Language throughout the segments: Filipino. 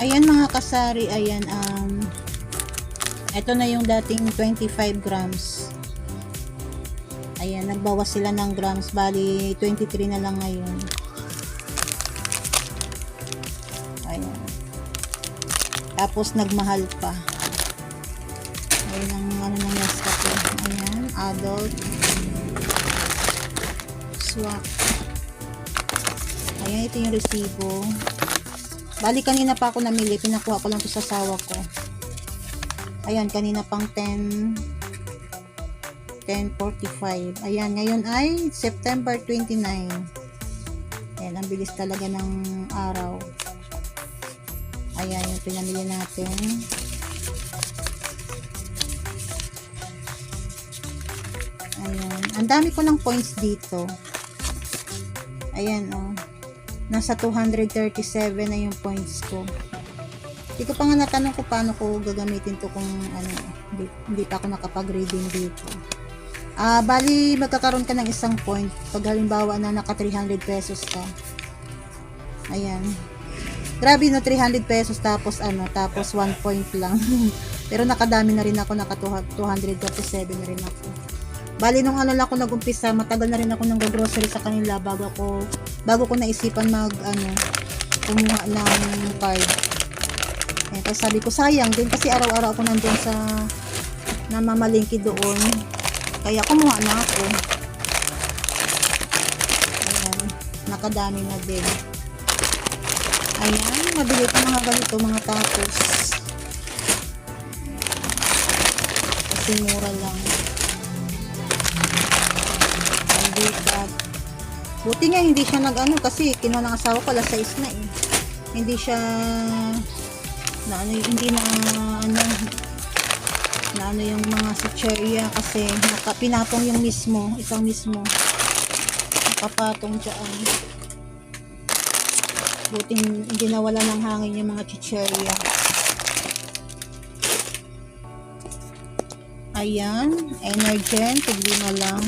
Ayan mga kasari, ayan, um, ito na yung dating 25 grams. Ayan, nagbawas sila ng grams, bali 23 na lang ngayon. Ayan. Tapos nagmahal pa. Ayan ang ano ng Nescafe. Ayan, adult. Swak. Ayan, ito yung resibo. Bali, kanina pa ako namili. Pinakuha ko lang to sa sawa ko. Ayan, kanina pang 10 10.45. Ayan, ngayon ay September 29. Ayan, ang bilis talaga ng araw. Ayan, yung pinamili natin. Ayan. Ang dami ko ng points dito. Ayan, oh. Nasa 237 na yung points ko. Hindi ko pa nga natanong kung paano ko gagamitin to kung ano, hindi, hindi pa ako nakapag-reading dito. Ah, bali magkakaroon ka ng isang point pag halimbawa na naka 300 pesos ka. Ayan. Grabe no 300 pesos tapos ano, tapos 1 point lang. Pero nakadami na rin ako, naka 237 na rin ako. Bali nung ano lang ako nag-umpisa, matagal na rin ako nang grocery sa kanila bago ko bago ko naisipan mag ano kumuha ng card. Eh, kasi sabi ko sayang din kasi araw-araw ako nandiyan sa namamalingki doon. Kaya kumuha na ako. Ayan, nakadami na din. Ayan, mabili pa mga ganito mga tapos. Kasi mura lang. Hindi ka. Buti nga hindi siya nag-ano kasi kinuha ng asawa ko alas 6 na eh. Hindi siya na ano hindi na ano na ano yung mga sitcheria kasi naka, pinatong yung mismo, isang mismo. Nakapatong dyan. Buti hindi nawala ng hangin yung mga chicheria. Ayan, Energen, tiglima lang.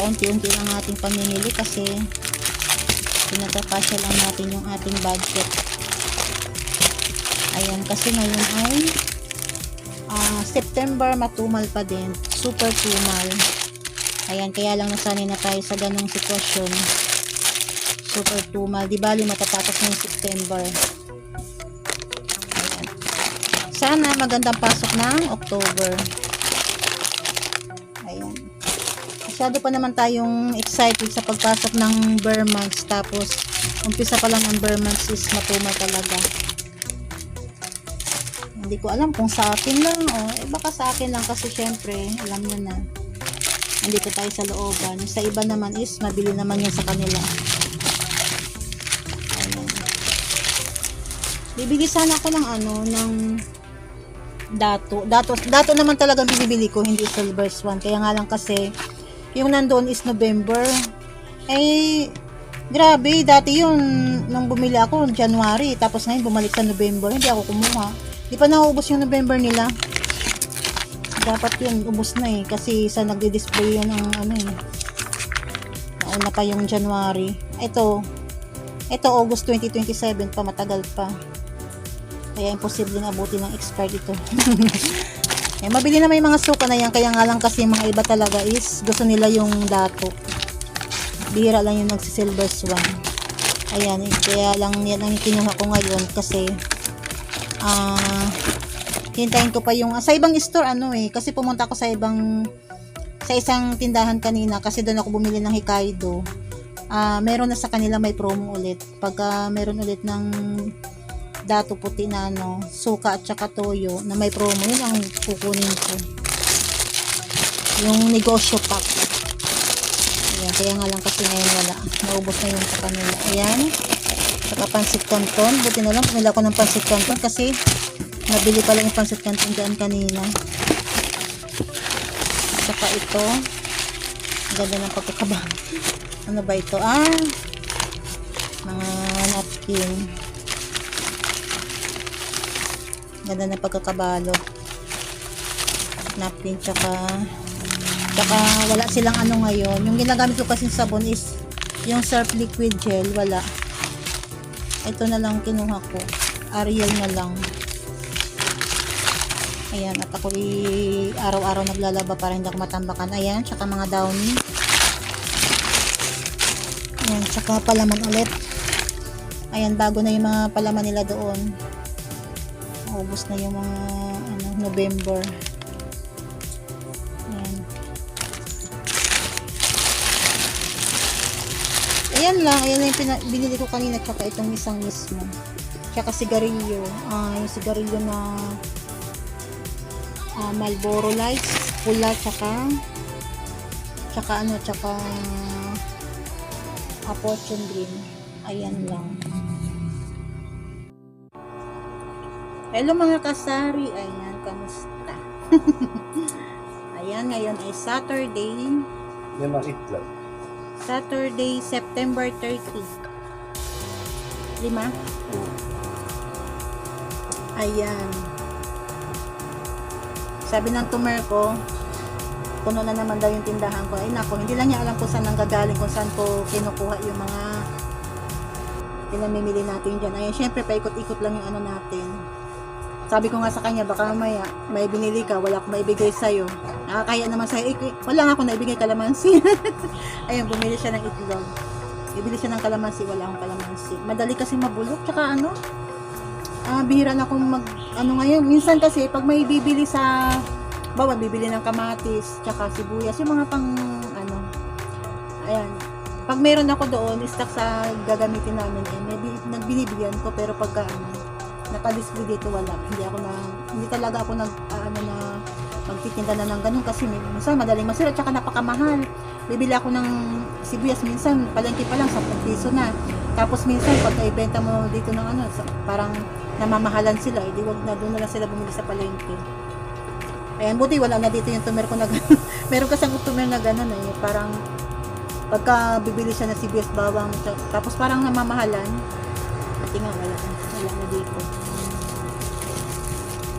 Kaunti-unti lang ating pamimili kasi pinagkakasya lang natin yung ating budget. Ayan, kasi ngayon ay ah, September matumal pa din. Super tumal. Ayan, kaya lang nasanay na tayo sa ganong sitwasyon. Super tumal. Di bali matatapos na yung September. Ayan. Sana magandang pasok ng October. Masyado pa naman tayong excited sa pagpasok ng months. Tapos, umpisa pa lang ang months is matumal talaga. Hindi ko alam kung sa akin lang o eh baka sa akin lang kasi syempre alam nyo na nandito tayo sa looban. Sa iba naman is mabili naman yan sa kanila. Ayan. Bibili sana ako ng ano ng dato. Dato, dato naman talaga binibili ko, hindi silver swan. Kaya nga lang kasi yung nandoon is November. Eh grabe, dati yun nung bumili ako January tapos ngayon bumalik sa November, hindi ako kumuha. Di pa naubos yung November nila. Dapat yun, ubos na eh. Kasi sa nagdi-display yan ang ano eh. Nauna pa yung January. Ito, ito August 2027 pa, matagal pa. Kaya imposible nga abutin ng expired ito. eh, mabili na may mga suka na yan. Kaya nga lang kasi mga iba talaga is gusto nila yung dato. Bihira lang yung nagsisilver swan. Ayan, eh, kaya lang yan ang kinuha ko ngayon kasi ah hintayin ko pa yung sa ibang store ano eh kasi pumunta ako sa ibang sa isang tindahan kanina kasi doon ako bumili ng Hokkaido ah meron na sa kanila may promo ulit pagka meron ulit ng dato puti na ano suka at saka toyo na may promo yun ang kukunin ko. Yung negosyo pack. Ayan kaya nga lang kasi ngayon wala. Naubos na yun sa kanila. Ayan. Saka pansit canton. Buti na lang pumila ko ng pansit canton kasi nabili pala yung pansit canton dyan kanina. Saka ito. Ganda ng pagkakaba ano ba ito? Ah! Mga napkin ganda ng pagkakabalo napkin tsaka tsaka wala silang ano ngayon yung ginagamit ko kasi sabon is yung surf liquid gel wala ito na lang kinuha ko. Ariel na lang. Ayan, at ako araw-araw naglalaba para hindi ako matambakan. Ayan, tsaka mga downy. Ayan, tsaka palaman ulit. Ayan, bago na yung mga palaman nila doon. Ubus na yung mga ano, November. Ayan. Ayan lang, ayan lang yung binili ko kanina tsaka itong isang mismo. Tsaka sigarilyo. Ah, yung sigarilyo na ah, Marlboro Lights, pula tsaka tsaka ano, tsaka a fortune green. Ayan lang. Hello mga kasari, ayan, kamusta? ayan, ngayon ay Saturday, Yung mga itlog. Saturday, September 30. Lima? Ayan. Sabi ng tumer ko, puno na naman daw yung tindahan ko. Ay nako, hindi lang niya alam kung saan nanggagaling, kung saan ko kinukuha yung mga pinamimili natin dyan. Ayan, syempre, paikot-ikot lang yung ano natin. Sabi ko nga sa kanya, baka mamaya may binili ka, wala akong maibigay sa'yo. Nakakaya naman sa'yo, eh, wala nga akong naibigay kalamansi. Ayun, bumili siya ng itlog. Bibili siya ng kalamansi, wala akong kalamansi. Madali kasi mabulok, tsaka ano, ah, bihira na akong mag, ano ngayon, minsan kasi, pag may bibili sa, bawa, bibili ng kamatis, tsaka sibuyas, yung mga pang, ano, ayan, pag meron ako doon, stock sa gagamitin namin, eh, may bi- nagbinibigyan ko, pero pagka, ano, naka-display dito, wala. Hindi ako na, hindi talaga ako nag, ah, ano na, magtitinda na ng ganun kasi minsan madaling masira tsaka napakamahal. Bibili ako ng sibuyas minsan palengke pa lang 10 piso na. Tapos minsan pag ibenta mo dito ng ano sa- parang namamahalan sila, edi wag na doon na lang sila bumili sa palengke. Ayan, buti wala na dito yung tumer ko na gano'n. Meron kasang tumer na gano'n eh, parang pagka bibili siya ng sibuyas bawang, tapos parang namamahalan, pati nga wala, wala na dito.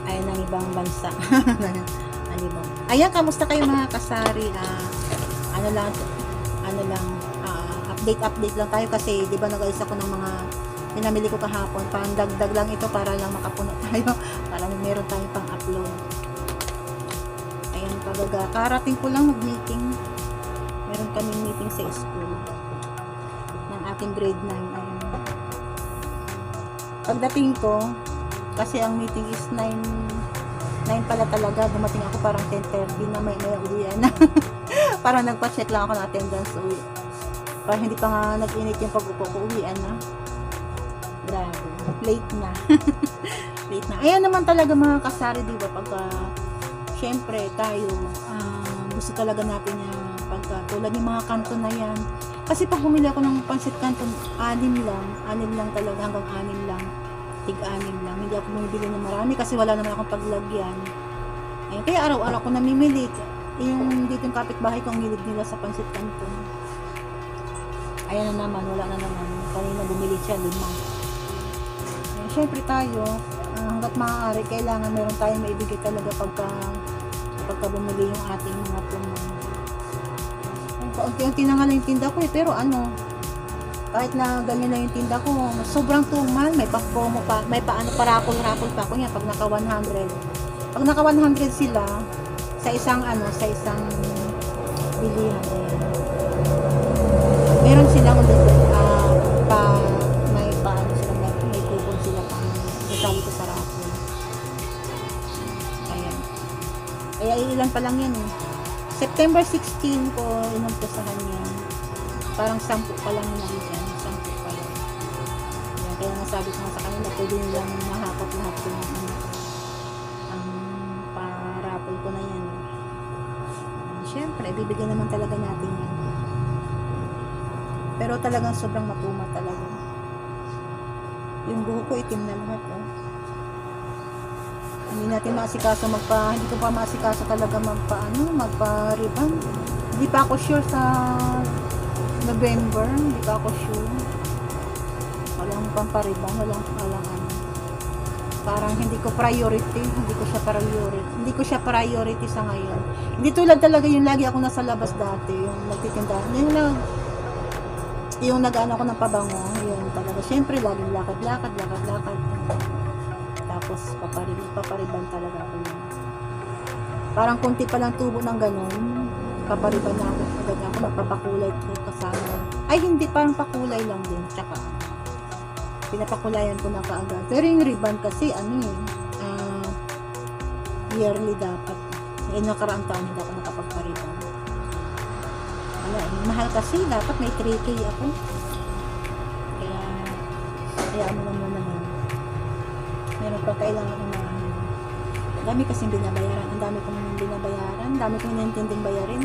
Ayan ang ibang bansa. ba? Ayan, kamusta kayo mga kasari? Ah, ano lang, ano lang, ah, update update lang tayo kasi 'di ba nag-alis ako ng mga pinamili ko kahapon, parang dagdag lang ito para lang makapuno tayo, para meron tayong pang-upload. Ayan, pagaga. Karating ko lang mag-meeting. Meron kaming meeting sa school ng ating grade 9. Pagdating ko, kasi ang meeting is 9 9 pala talaga. Dumating ako parang 10.30 na may may uwian na. parang nagpa-check lang ako ng attendance uwi. Parang hindi pa nga nag-init yung pag-upo ko. Uwian na. Grabe. Late na. Late na. Ayan naman talaga mga kasari, di ba? Pagka, syempre, tayo, ah, gusto talaga natin yung pagka, tulad yung mga kanto na yan. Kasi pag bumili ako ng pansit kanto, anim lang. Anim lang talaga, hanggang anim lang tig-anim lang. Hindi ako bumibili ng marami kasi wala naman akong paglagyan. Ayun, kaya araw-araw ko namimili. Yung dito yung kapitbahay ko, ang hilig nila sa pansit kanto. Ayan na naman, wala na naman. Kanina bumili siya, lima. Ayun, syempre tayo, ah, hanggat maaari, kailangan meron tayong maibigay talaga pagka, pagka bumili yung ating mga puno. Kaunti-unti na nga lang yung tinda ko eh, pero ano, kahit na ganyan na yung tinda ko, sobrang tumal, may pa-promo pa, may pa ano, parapol-rapol pa ako niya pag naka 100. Pag naka 100 sila, sa isang ano, sa isang bilihan, meron silang ulit, ah, pa, may pa, ano sila, may, may coupon sila pang sasali ko sa raffle. Ayan. Kaya ilan pa lang yan eh. September 16 ko inumpisahan yan parang sampu pa lang na Nasabi ko sa kanila, pwede nilang mahakot lahat ko ng ano, ang parapol ko na yan. Uh, Siyempre, bibigyan naman talaga natin yan. Pero talagang sobrang matuma talaga. Yung buho ko itim na lahat, oh. Hindi natin maasikaso magpa, hindi ko pa maasikaso talaga magpa, ano, magpa-ribbon. Hindi pa ako sure sa November, hindi pa ako sure. Walang pampariban, walang, walang ano. Parang hindi ko priority, hindi ko siya priority. Hindi ko siya priority sa ngayon. Hindi tulad talaga yung lagi ako nasa labas dati, yung nagtitinda. Yung nag yung nag-ano ako ng pabango, yun talaga Tapos, syempre, laging lakad-lakad, lakad-lakad. Tapos, paparib, papariban talaga ako yun. Parang kunti pa lang tubo ng ganun. Papariban na ako. Agad ako, magpapakulay ko kasama. Ay, hindi, parang pakulay lang din. Tsaka, pinapakulayan ko na kaagad. Pero yung ribbon kasi, ano eh, ah, yearly dapat. Eh, nakaraang taon hindi ako nakapagpariban. Wala eh, mahal kasi, dapat may 3K ako. Kaya, kaya ano naman naman. Meron pa kailangan ko na. Ang dami kasing binabayaran. Ang dami kong binabayaran. Ang dami kong inintinding bayarin.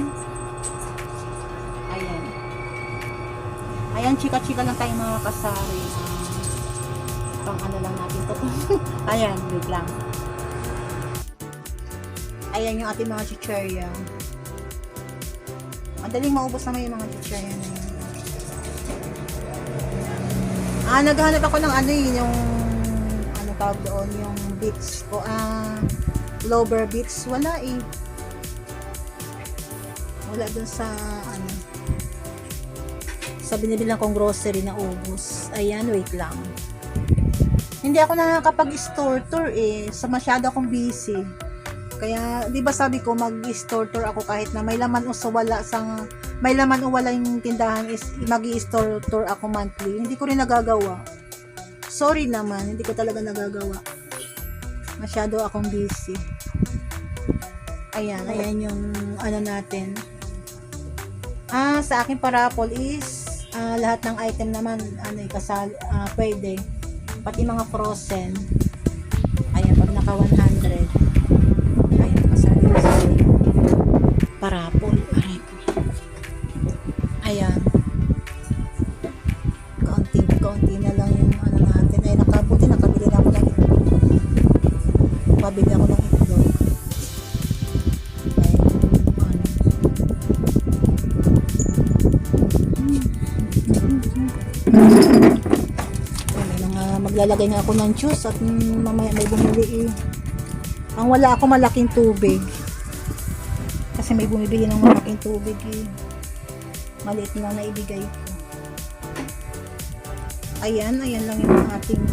Ayan. Ayan, chika-chika lang tayo mga kasari. Ah, pang ano lang natin to. Ayan, wait lang. Ayan yung ating mga chicherya. Madaling maubos naman yung mga chicherya na yun. Ah, naghahanap ako ng ano yun, yung ano tawag doon, yung beats ko. Ah, lover beats. Wala eh. Wala doon sa ano sa binibilang kong grocery na ubos. Ayan, wait lang. Hindi ako nakakapag-store tour eh. Sa masyado akong busy. Kaya, di ba sabi ko, mag-store tour ako kahit na may laman o wala sang may laman o wala yung tindahan is mag-store tour ako monthly. Hindi ko rin nagagawa. Sorry naman, hindi ko talaga nagagawa. Masyado akong busy. Ayan, ayan yung ano natin. Ah, sa akin parapol is ah, lahat ng item naman ano eh, kasal ah, pwede. Pati mga frozen. Ayan, pag naka 100. Ayan, kasali na parapol. Aray maglalagay nga ako ng juice at mamaya may bumili eh. Ang wala ako malaking tubig. Kasi may bumibili ng malaking tubig eh. Maliit na ibigay ko. Ayan, ayan lang yung ating